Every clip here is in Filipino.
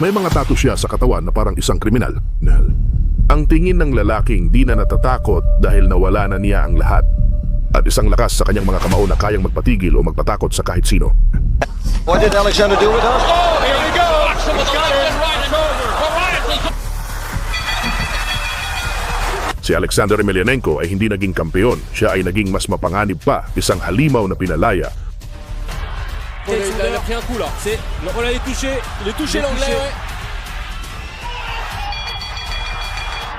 May mga tattoo siya sa katawan na parang isang kriminal. Nal. Ang tingin ng lalaking di na natatakot dahil nawala na niya ang lahat. At isang lakas sa kanyang mga kamao na kayang magpatigil o magpatakot sa kahit sino. What did Alexander do with us? Oh, here we go. Si Alexander Emelianenko ay hindi naging kampeon. Siya ay naging mas mapanganib pa, isang halimaw na pinalaya. Il il pris un coup là. C'est, on l'a touché. Il est touché l'anglais. ouais.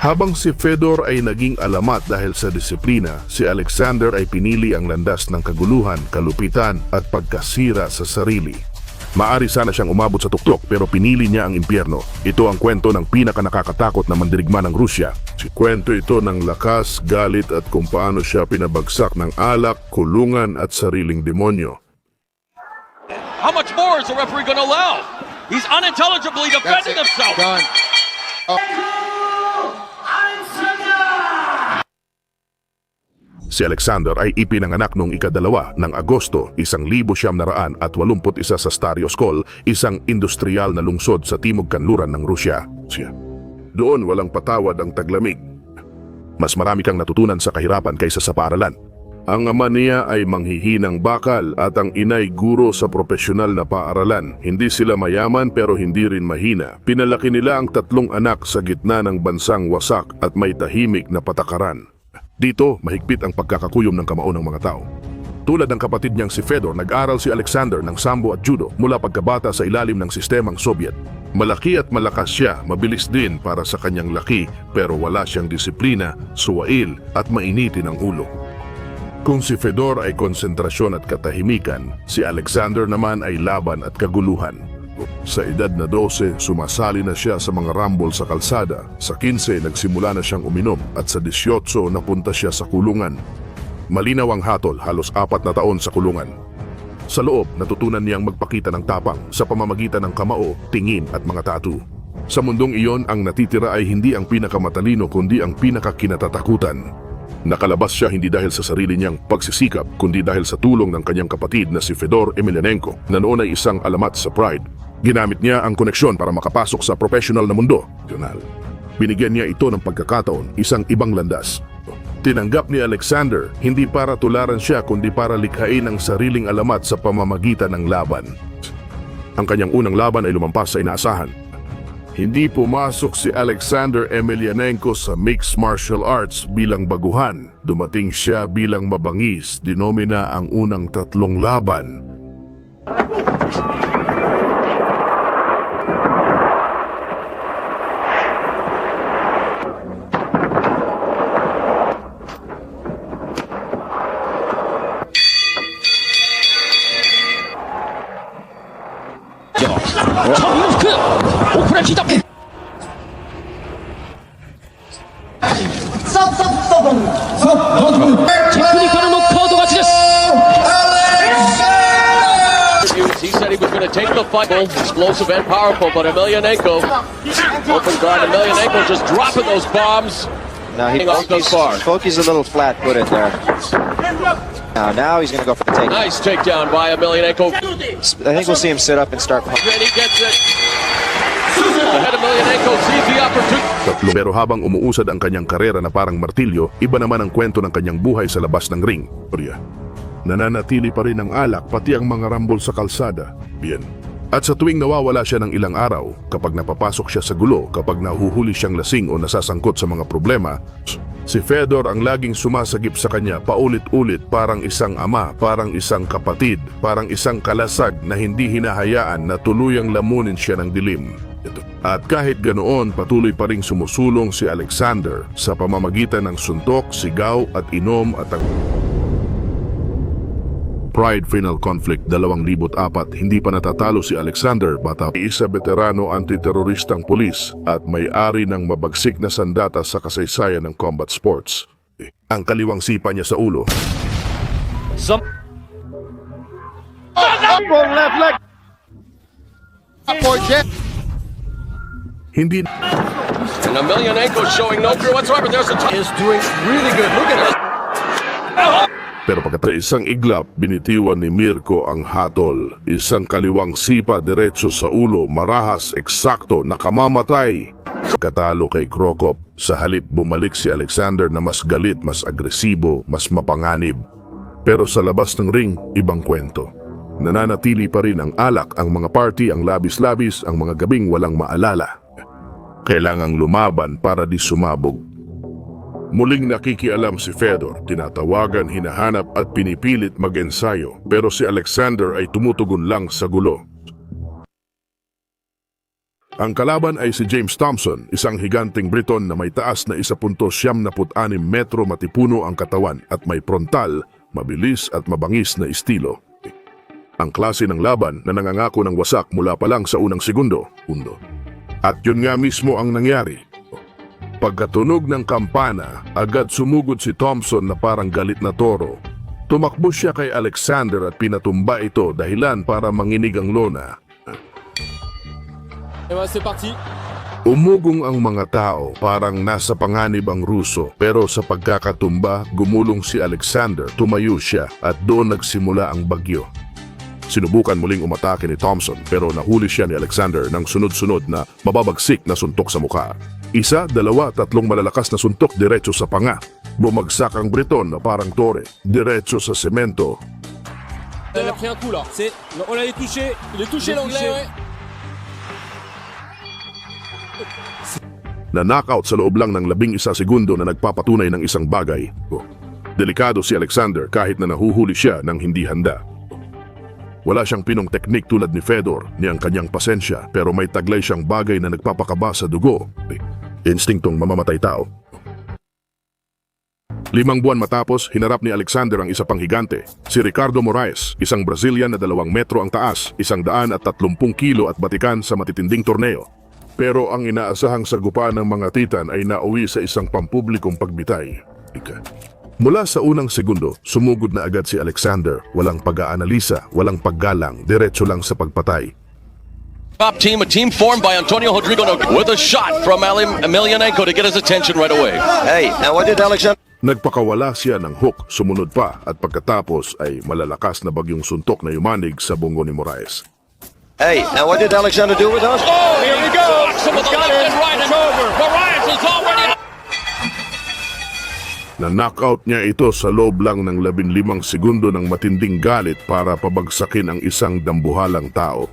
Habang si Fedor ay naging alamat dahil sa disiplina, si Alexander ay pinili ang landas ng kaguluhan, kalupitan at pagkasira sa sarili. Maari sana siyang umabot sa tuktok pero pinili niya ang impyerno. Ito ang kwento ng pinaka nakakatakot na mandirigma ng Rusya. Si kwento ito ng lakas, galit at kung paano siya pinabagsak ng alak, kulungan at sariling demonyo. How much more is the referee going to allow? He's unintelligibly defending himself. Done. Si Alexander ay ipinanganak noong ikadalawa ng Agosto, isang libo siyam na raan at walumput isa sa Starioskol, isang industrial na lungsod sa timog kanluran ng Rusya. Siya. Doon walang patawad ang taglamig. Mas marami kang natutunan sa kahirapan kaysa sa paaralan. Ang ama niya ay manghihinang bakal at ang inay guro sa profesional na paaralan. Hindi sila mayaman pero hindi rin mahina. Pinalaki nila ang tatlong anak sa gitna ng bansang wasak at may tahimik na patakaran. Dito, mahigpit ang pagkakakuyom ng kamao ng mga tao. Tulad ng kapatid niyang si Fedor, nag-aral si Alexander ng sambo at judo mula pagkabata sa ilalim ng sistemang Soviet. Malaki at malakas siya, mabilis din para sa kanyang laki, pero wala siyang disiplina, suwail at mainitin ang ulo. Kung si Fedor ay konsentrasyon at katahimikan, si Alexander naman ay laban at kaguluhan. Sa edad na 12, sumasali na siya sa mga rumble sa kalsada. Sa 15, nagsimula na siyang uminom at sa 18, napunta siya sa kulungan. Malinaw ang hatol, halos apat na taon sa kulungan. Sa loob, natutunan niyang magpakita ng tapang sa pamamagitan ng kamao, tingin at mga tattoo. Sa mundong iyon, ang natitira ay hindi ang pinakamatalino kundi ang pinakakinatatakutan. Nakalabas siya hindi dahil sa sarili niyang pagsisikap, kundi dahil sa tulong ng kanyang kapatid na si Fedor Emelianenko na noon ay isang alamat sa Pride. Ginamit niya ang koneksyon para makapasok sa professional na mundo. Binigyan niya ito ng pagkakataon, isang ibang landas. Tinanggap ni Alexander, hindi para tularan siya kundi para likhain ang sariling alamat sa pamamagitan ng laban. Ang kanyang unang laban ay lumampas sa inaasahan. Hindi pumasok si Alexander Emelianenko sa mixed martial arts bilang baguhan. Dumating siya bilang mabangis, dinomina ang unang tatlong laban. He said he was fight. Explosive and powerful, but Emelianenko, open guard Emelianenko just dropping those bombs. Now he far. Foki's a little flat-footed there. Now, now he's going to go for the take. Nice takedown by Emelianenko. I think we'll see him sit up and start. And he gets it. Pero habang umuusad ang kanyang karera na parang martilyo, iba naman ang kwento ng kanyang buhay sa labas ng ring. Nananatili pa rin ang alak pati ang mga rambol sa kalsada. Bien. At sa tuwing nawawala siya ng ilang araw, kapag napapasok siya sa gulo, kapag nahuhuli siyang lasing o nasasangkot sa mga problema, si Fedor ang laging sumasagip sa kanya paulit-ulit parang isang ama, parang isang kapatid, parang isang kalasag na hindi hinahayaan na tuluyang lamunin siya ng dilim. At kahit ganoon, patuloy pa ring sumusulong si Alexander sa pamamagitan ng suntok, sigaw at inom at ang Pride Final Conflict 2004, hindi pa natatalo si Alexander bata isa veterano antiteroristang pulis at may-ari ng mabagsik na sandata sa kasaysayan ng combat sports. Ang kaliwang sipa niya sa ulo, Some Upper left leg. Jet. hindi and Emelianenko showing no fear whatsoever. There's a is doing really good. Look at this. Pero pagkatapos isang iglap, binitiwan ni Mirko ang hatol. Isang kaliwang sipa diretso sa ulo, marahas, eksakto, nakamamatay. Katalo kay Krokop. Sa halip bumalik si Alexander na mas galit, mas agresibo, mas mapanganib. Pero sa labas ng ring, ibang kwento. Nananatili pa rin ang alak, ang mga party, ang labis-labis, ang mga gabing walang maalala. Kailangang lumaban para di sumabog. Muling nakikialam si Fedor, tinatawagan, hinahanap at pinipilit mag-ensayo pero si Alexander ay tumutugon lang sa gulo. Ang kalaban ay si James Thompson, isang higanting Briton na may taas na 1.76 metro matipuno ang katawan at may frontal, mabilis at mabangis na estilo. Ang klase ng laban na nangangako ng wasak mula pa lang sa unang segundo, undo. At yun nga mismo ang nangyari. Pagkatunog ng kampana, agad sumugod si Thompson na parang galit na toro. Tumakbo siya kay Alexander at pinatumba ito dahilan para manginig ang lona. Et ben c'est parti. Umugong ang mga tao parang nasa panganib ang Ruso pero sa pagkakatumba gumulong si Alexander, tumayo siya at doon nagsimula ang bagyo. Sinubukan muling umatake ni Thompson pero nahuli siya ni Alexander ng sunod-sunod na mababagsik na suntok sa mukha. Isa, dalawa, tatlong malalakas na suntok diretso sa panga. Bumagsak ang Briton na parang tore, diretso sa semento. Il a pris un coup là. C'est, on l'avait touché. Il est touché l'anglais. Ouais. na knockout sa loob lang ng labing isa segundo na nagpapatunay ng isang bagay. Oh, Delikado si Alexander kahit na nahuhuli siya ng hindi handa. Wala siyang pinong teknik tulad ni Fedor ni ang kanyang pasensya pero may taglay siyang bagay na nagpapakaba sa dugo. Instinktong mamamatay tao. Limang buwan matapos, hinarap ni Alexander ang isa pang higante, si Ricardo Moraes, isang Brazilian na dalawang metro ang taas, isang daan at tatlumpung kilo at batikan sa matitinding torneo. Pero ang inaasahang sagupaan ng mga titan ay nauwi sa isang pampublikong pagbitay. Ika. Mula sa unang segundo, sumugod na agad si Alexander. Walang pag-aanalisa, walang paggalang, diretso lang sa pagpatay. Top team, a team formed by Antonio Rodrigo with a shot from Ali- Emelianenko to get his attention right away. Hey, now what did Alexander Nagpakawala siya ng hook, sumunod pa at pagkatapos ay malalakas na bagyong suntok na yumanig sa bungo ni Moraes. Hey, now what did Alexander do with us? Oh, here we go. The left and right. It's over. Marias is already out. Na-knockout niya ito sa loob lang ng 15 segundo ng matinding galit para pabagsakin ang isang dambuhalang tao.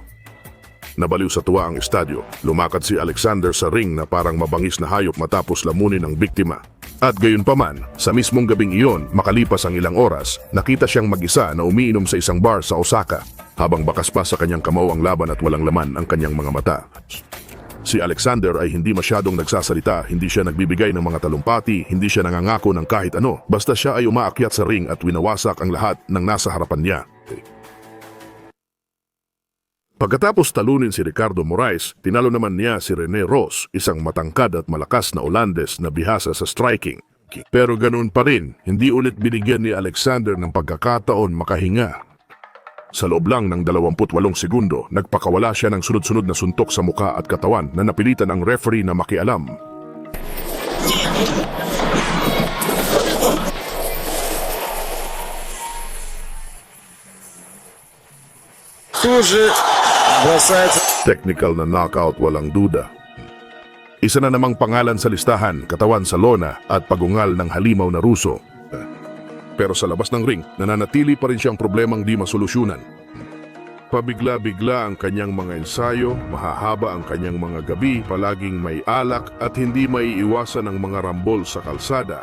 Nabaliw sa tuwa ang estadyo. Lumakad si Alexander sa ring na parang mabangis na hayop matapos lamunin ang biktima. At gayon pa man, sa mismong gabing iyon, makalipas ang ilang oras, nakita siyang mag-isa na umiinom sa isang bar sa Osaka habang bakas pa sa kanyang kamaw ang laban at walang laman ang kanyang mga mata. Si Alexander ay hindi masyadong nagsasalita, hindi siya nagbibigay ng mga talumpati, hindi siya nangangako ng kahit ano, basta siya ay umaakyat sa ring at winawasak ang lahat ng nasa harapan niya. Pagkatapos talunin si Ricardo Moraes, tinalo naman niya si Rene Ross, isang matangkad at malakas na Olandes na bihasa sa striking. Pero ganoon pa rin, hindi ulit binigyan ni Alexander ng pagkakataon makahinga. Sa loob lang ng 28 segundo, nagpakawala siya ng sunod-sunod na suntok sa muka at katawan na napilitan ang referee na makialam. Служит. Бросается. Technical na knockout walang duda. Isa na namang pangalan sa listahan, katawan sa lona at pagungal ng halimaw na Ruso. pero sa labas ng ring, nananatili pa rin siyang problemang di masolusyonan. Pabigla-bigla ang kanyang mga ensayo, mahahaba ang kanyang mga gabi, palaging may alak at hindi maiiwasan ang mga rambol sa kalsada.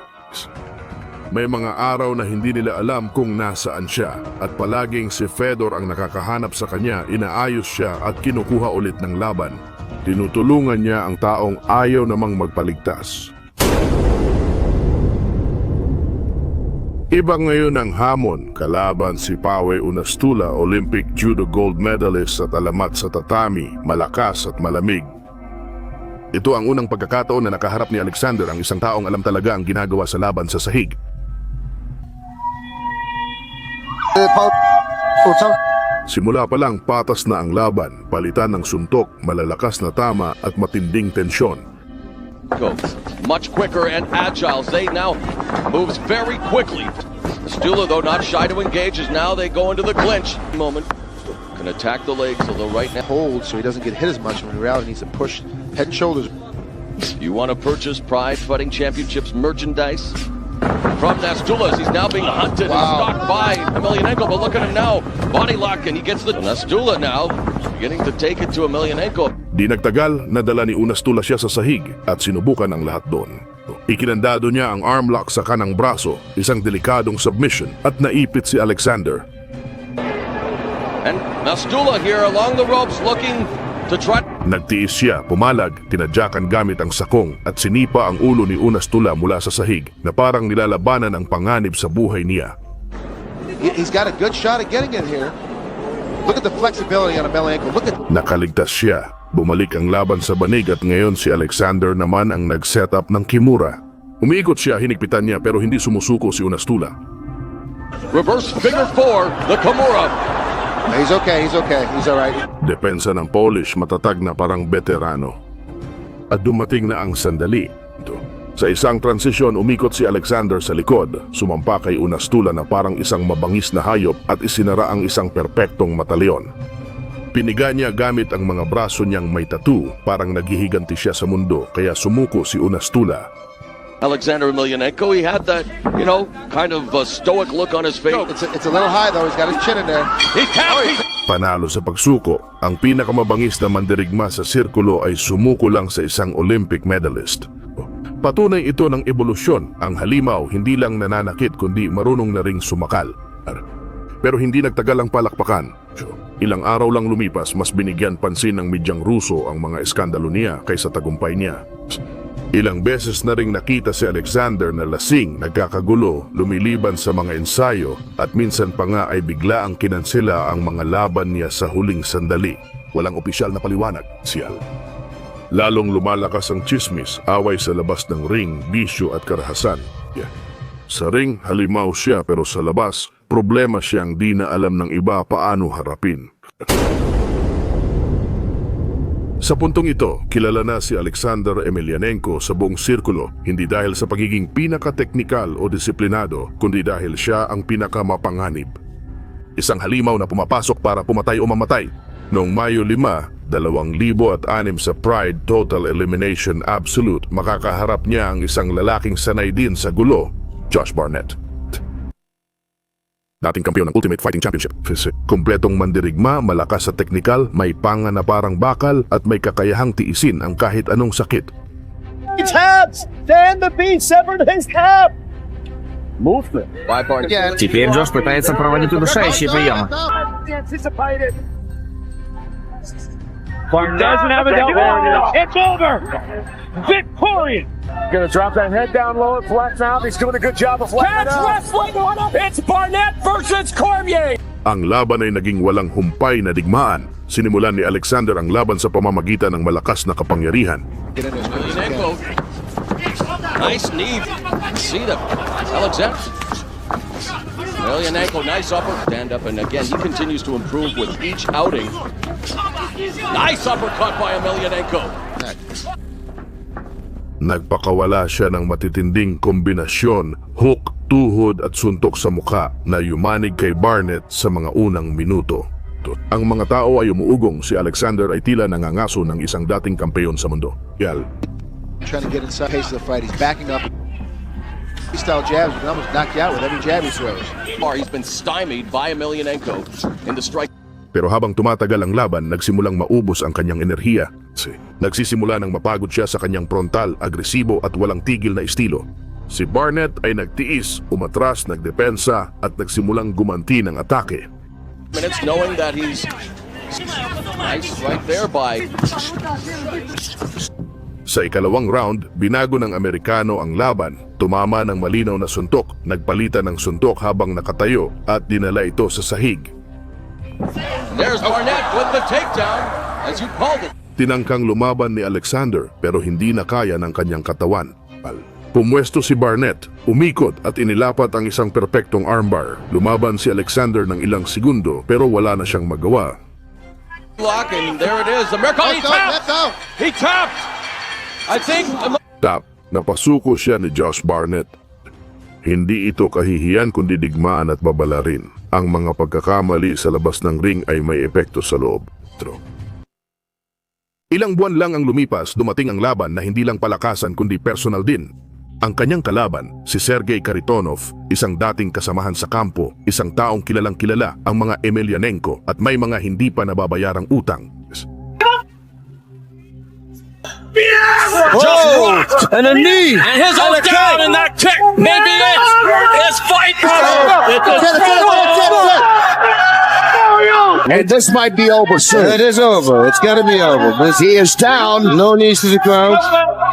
May mga araw na hindi nila alam kung nasaan siya at palaging si Fedor ang nakakahanap sa kanya, inaayos siya at kinukuha ulit ng laban. Tinutulungan niya ang taong ayaw namang magpaligtas. Iba ngayon ang hamon kalaban si Pawe Unastula, Olympic judo gold medalist at alamat sa tatami, malakas at malamig. Ito ang unang pagkakataon na nakaharap ni Alexander ang isang taong alam talaga ang ginagawa sa laban sa sahig. Simula pa lang patas na ang laban, palitan ng suntok, malalakas na tama at matinding tensyon. Go much quicker and agile. Zay now moves very quickly. Stula, though, not shy to engage as now they go into the clinch. Moment. Can attack the legs, although right now Hold so he doesn't get hit as much when reality he needs to push head and shoulders. you want to purchase Pride Fighting Championships merchandise from Nastulas. He's now being hunted and Wow. stalked by Emelianenko, but look at him now. Body lock, and he gets the Nastula now, beginning to take it to Emelianenko. Di nagtagal, nadala ni Unastula siya sa sahig at sinubukan ang lahat doon. Ikinandado niya ang arm lock sa kanang braso, isang delikadong submission at naipit si Alexander. And Nastula here along the ropes looking to try. Nagtiis siya, pumalag, tinadyakan gamit ang sakong at sinipa ang ulo ni Unastula mula sa sahig na parang nilalabanan ang panganib sa buhay niya. He, he's got a good shot at getting in here. Look at the flexibility on a belly ankle. Look at Nakaligtas siya. Bumalik ang laban sa banig at ngayon si Alexander naman ang nag-set up ng Kimura. Umiikot siya, hinigpitan niya pero hindi sumusuko si Unastula. Reverse figure four, the Kimura. He's okay. He's okay. He's all right. Depensa ng Polish matatag na parang veterano. At dumating na ang sandali. Ito. Sa isang transisyon, umikot si Alexander sa likod, sumampa kay Unastula na parang isang mabangis na hayop at isinara ang isang perpektong matalyon. Piniga niya gamit ang mga braso niyang may tattoo, parang naghihiganti siya sa mundo, kaya sumuko si Unastula. Alexander Emelianenko, he had that, you know, kind of uh, stoic look on his face. It's a, it's a little high though. He's got his chin in there. He tapped. He Panalo sa pagsuko, ang pinakamabangis na mandirigma sa sirkulo ay sumuko lang sa isang Olympic medalist. Patunay ito ng ebolusyon, ang halimaw hindi lang nananakit kundi marunong na ring sumakal. Pero hindi nagtagal ang palakpakan. Ilang araw lang lumipas, mas binigyan pansin ng medyang Ruso ang mga eskandalo niya kaysa tagumpay niya. Ilang beses na ring nakita si Alexander na lasing, nagkakagulo, lumiliban sa mga ensayo at minsan pa nga ay bigla ang kinansela ang mga laban niya sa huling sandali. Walang opisyal na paliwanag, siyal. Lalong lumalakas ang chismis, away sa labas ng ring, bisyo at karahasan. Yeah. Sa ring, halimaw siya pero sa labas, problema siyang di na alam ng iba paano harapin. Sa puntong ito, kilala na si Alexander Emelianenko sa buong sirkulo hindi dahil sa pagiging pinaka-teknikal o disiplinado, kundi dahil siya ang pinakamapanganib. Isang halimaw na pumapasok para pumatay o mamatay. Noong Mayo 5, 2006 sa Pride Total Elimination Absolute, makakaharap niya ang isang lalaking sanay din sa gulo, Josh Barnett Dating kampiyon ng Ultimate Fighting Championship. Kompletong mandirigma, malakas sa teknikal, may panga na parang bakal at may kakayahang tiisin ang kahit anong sakit. tabs! Dan the Beast severed his tab! Movement. Five part Again. Теперь Джош пытается проводить удушающие приемы. Anticipated. Doesn't have it down. It's over. Victorious. Gonna drop that head down low and flatten out. He's doing a good job of flattening out. wrestling. It's Barnett versus Cormier. Ang laban ay naging walang humpay na digmaan. Sinimulan ni Alexander ang laban sa pamamagitan ng malakas na kapangyarihan. Nice knee. See the Alexander. Emelianenko, nice upper. Stand up, and again, he continues to improve with each outing. Nice uppercut by Emelianenko. Nagpakawala siya ng matitinding kombinasyon, hook, tuhod at suntok sa muka na yumanig kay Barnett sa mga unang minuto. Ang mga tao ay umuugong si Alexander ay tila nangangaso ng isang dating kampeyon sa mundo. Yal, Trying to get inside pace of the fight. He's backing up. Style jabs. Can almost knock you out with every jab he throws. He's been stymied by Emelianenko in the strike. Pero habang tumatagal ang laban, nagsimulang maubos ang kanyang enerhiya. Si- Nagsisimula ng mapagod siya sa kanyang frontal, agresibo at walang tigil na estilo. Si Barnett ay nagtiis, umatras, nagdepensa at nagsimulang gumanti ng atake. Minutes knowing that he's nice right there by Sa ikalawang round, binago ng Amerikano ang laban. Tumama ng malinaw na suntok, nagpalitan ng suntok habang nakatayo at dinala ito sa sahig. There's Barnett with the takedown, as you called it. Tinangkang lumaban ni Alexander pero hindi na kaya ng kanyang katawan. Pumwesto si Barnett, umikot at inilapat ang isang perpektong armbar. Lumaban si Alexander ng ilang segundo pero wala na siyang magawa. Lock, and there it is. Miracle. He tapped. He tapped. I think Tap, napasuko siya ni Josh Barnett. Hindi ito kahihiyan kundi digmaan at babala rin. Ang mga pagkakamali sa labas ng ring ay may epekto sa loob. True. Ilang buwan lang ang lumipas, dumating ang laban na hindi lang palakasan kundi personal din. Ang kanyang kalaban, si Sergey Karitonov, isang dating kasamahan sa kampo, isang taong kilalang kilala ang mga Emelianenko at may mga hindi pa nababayarang utang. Just rocked. And a knee. And his own down And this might be over soon. It is over. It's got to be over. But he is down. No knees to the ground.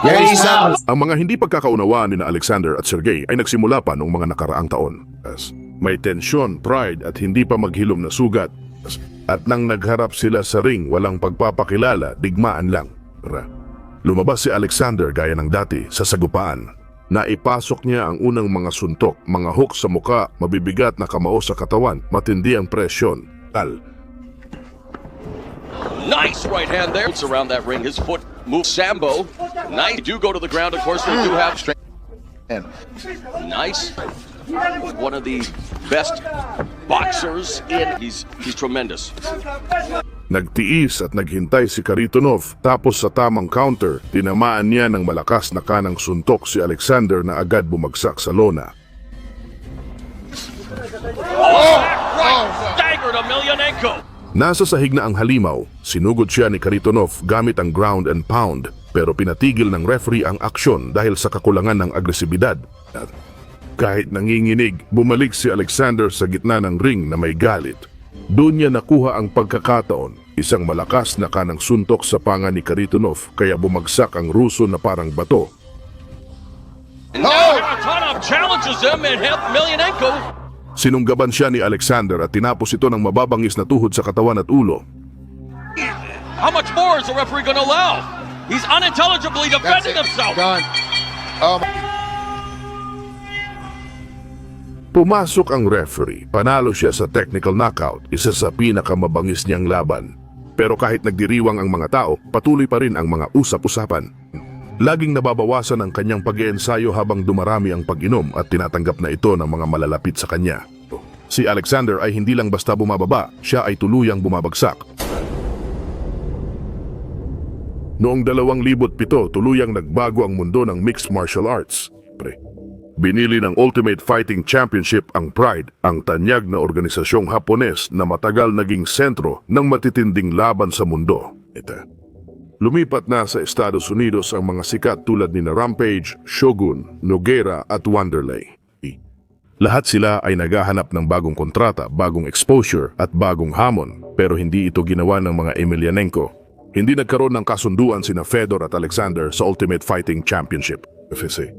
Yeah, he's out. Ang mga hindi pagkakaunawaan ni na Alexander at Sergey ay nagsimula pa noong mga nakaraang taon. As may tensyon, pride at hindi pa maghilom na sugat. At nang nagharap sila sa ring, walang pagpapakilala, digmaan lang. Ra. Lumabas si Alexander gaya ng dati sa sagupaan. Naipasok niya ang unang mga suntok, mga hook sa muka, mabibigat na kamao sa katawan, matindi ang presyon. Tal, Nice right hand there. It's around that ring. His foot moves Sambo. Nice. They do go to the ground. Of course, they do have strength. Nice. One of the best boxers in. He's he's tremendous. Nagtiis at naghintay si Karitonov tapos sa tamang counter, tinamaan niya ng malakas na kanang suntok si Alexander na agad bumagsak sa lona. Right, staggered Emelianenko. Nasa sahig na ang halimaw, sinugod siya ni Karitonov gamit ang ground and pound pero pinatigil ng referee ang aksyon dahil sa kakulangan ng agresibidad. Kahit nanginginig, bumalik si Alexander sa gitna ng ring na may galit. Doon niya nakuha ang pagkakataon, isang malakas na kanang suntok sa panga ni Karitonov kaya bumagsak ang Ruso na parang bato. Karatanov challenges him and Emelianenko. Sinunggaban siya ni Alexander at tinapos ito ng mababangis na tuhod sa katawan at ulo. How much more is the referee going to allow? He's unintelligibly defending himself. Done. Um, Pumasok ang referee, panalo siya sa technical knockout, isa sa pinakamabangis niyang laban. Pero kahit nagdiriwang ang mga tao, patuloy pa rin ang mga usap-usapan. Laging nababawasan ang kanyang pag-iensayo habang dumarami ang pag-inom at tinatanggap na ito ng mga malalapit sa kanya. Si Alexander ay hindi lang basta bumababa, siya ay tuluyang bumabagsak. Noong 2007, tuluyang nagbago ang mundo ng mixed martial arts. Pre. Binili ng Ultimate Fighting Championship ang Pride, ang tanyag na organisasyong Hapones na matagal naging sentro ng matitinding laban sa mundo. Ito. Lumipat na sa Estados Unidos ang mga sikat tulad ni na Rampage, Shogun, Noguera at Wanderlei. Lahat sila ay naghahanap ng bagong kontrata, bagong exposure at bagong hamon pero hindi ito ginawa ng mga Emelianenko. Hindi nagkaroon ng kasunduan sina Fedor at Alexander sa Ultimate Fighting Championship, FSA.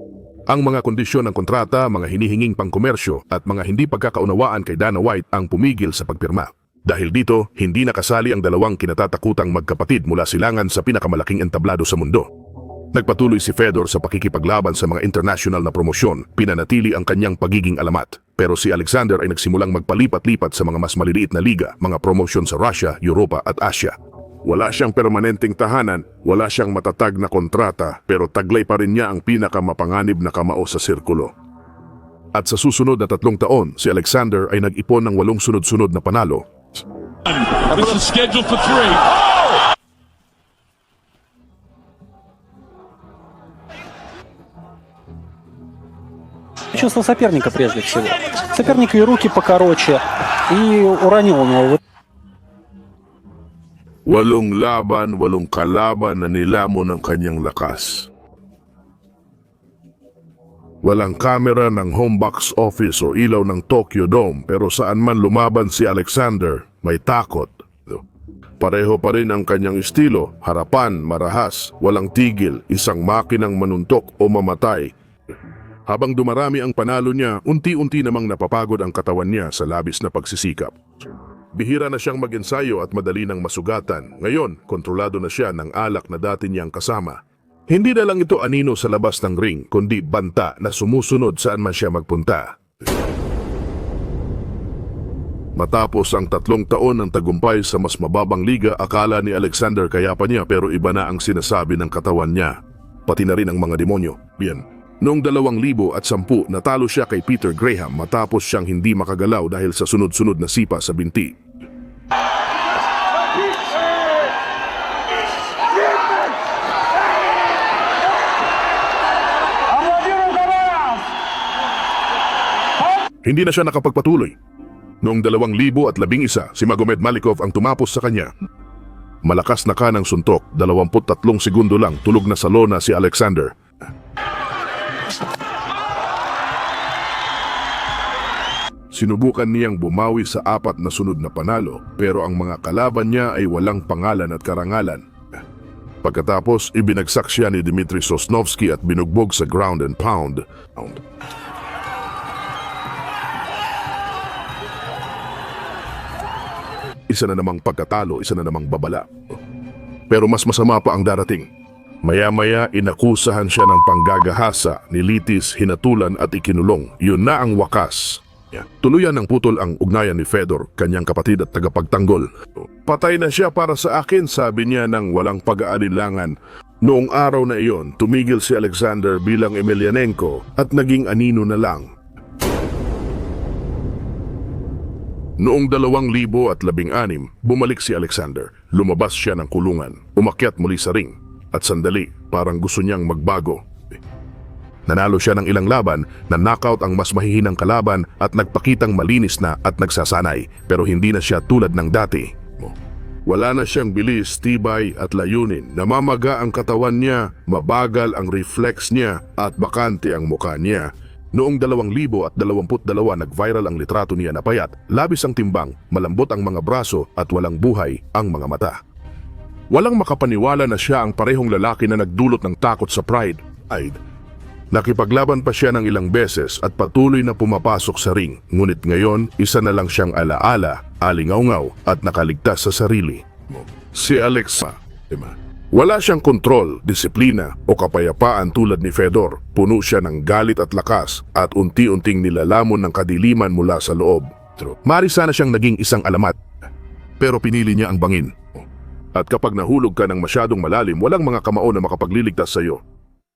Ang mga kondisyon ng kontrata, mga hinihinging pangkomersyo at mga hindi pagkakaunawaan kay Dana White ang pumigil sa pagpirma. Dahil dito, hindi nakasali ang dalawang kinatatakutang magkapatid mula silangan sa pinakamalaking entablado sa mundo. Nagpatuloy si Fedor sa pakikipaglaban sa mga international na promosyon, pinanatili ang kanyang pagiging alamat. Pero si Alexander ay nagsimulang magpalipat-lipat sa mga mas maliliit na liga, mga promosyon sa Russia, Europa at Asia. Wala siyang permanenteng tahanan, wala siyang matatag na kontrata, pero taglay pa rin niya ang pinakamapanganib na kamao sa sirkulo. At sa susunod na tatlong taon, si Alexander ay nag-ipon ng walong sunod-sunod na panalo. This is scheduled for three. Чувство соперника прежде всего. Соперник и руки покороче, и уронил у него. Walong laban, walong kalaban na nilamon ng kanyang lakas. Walang kamera ng home box office o ilaw ng Tokyo Dome pero saan man lumaban si Alexander, may takot. Pareho pa rin ang kanyang estilo, harapan, marahas, walang tigil, isang makinang manuntok o mamatay. Habang dumarami ang panalo niya, unti-unti namang napapagod ang katawan niya sa labis na pagsisikap. Bihira na siyang mag-ensayo at madali nang masugatan. Ngayon, kontrolado na siya ng alak na dati niyang kasama. Hindi na lang ito anino sa labas ng ring, kundi banta na sumusunod saan man siya magpunta. Matapos ang tatlong taon ng tagumpay sa mas mababang liga, akala ni Alexander kaya pa niya pero iba na ang sinasabi ng katawan niya. pati na rin ang mga demonyo. Yan. Noong 2010 natalo siya kay Peter Graham matapos siyang hindi makagalaw dahil sa sunod-sunod na sipa sa binti. Hindi na siya nakapagpatuloy. Noong 2011, si Magomed Malikov ang tumapos sa kanya. Malakas na kanang suntok, 23 segundo lang tulog na sa lona si Alexander. Sinubukan niyang bumawi sa apat na sunod na panalo pero ang mga kalaban niya ay walang pangalan at karangalan. Pagkatapos, ibinagsak siya ni Dmitry Sosnovsky at binugbog sa ground and pound. Pound. Isa na namang pagkatalo, isa na namang babala. Pero mas masama pa ang darating. Maya-maya inakusahan siya ng panggagahasa, nilitis, hinatulan at ikinulong. Yun na ang wakas. Tuluyan ng putol ang ugnayan ni Fedor, kanyang kapatid at tagapagtanggol. Patay na siya para sa akin, sabi niya ng walang pag-aalilangan. Noong araw na iyon, tumigil si Alexander bilang Emelianenko at naging anino na lang. Noong 2016, bumalik si Alexander. Lumabas siya ng kulungan, umakyat muli sa ring, at sandali, parang gusto niyang magbago. Nanalo siya ng ilang laban na knockout ang mas mahihinang kalaban at nagpakitang malinis na at nagsasanay pero hindi na siya tulad ng dati. Wala na siyang bilis, tibay at layunin. Namamaga ang katawan niya, mabagal ang reflex niya at bakante ang mukha niya. Noong 2022 nag-viral ang litrato niya na payat, labis ang timbang, malambot ang mga braso at walang buhay ang mga mata. Walang makapaniwala na siya ang parehong lalaki na nagdulot ng takot sa Pride. Ay, nakipaglaban pa siya ng ilang beses at patuloy na pumapasok sa ring. Ngunit ngayon, isa na lang siyang alaala, alingaungaw at nakaligtas sa sarili. Si Alexa, diba? Wala siyang kontrol, disiplina o kapayapaan tulad ni Fedor. Puno siya ng galit at lakas at unti-unting nilalamon ng kadiliman mula sa loob. Mari sana siyang naging isang alamat, pero pinili niya ang bangin. At kapag nahulog ka ng masyadong malalim, walang mga kamao na makapagliligtas sa iyo.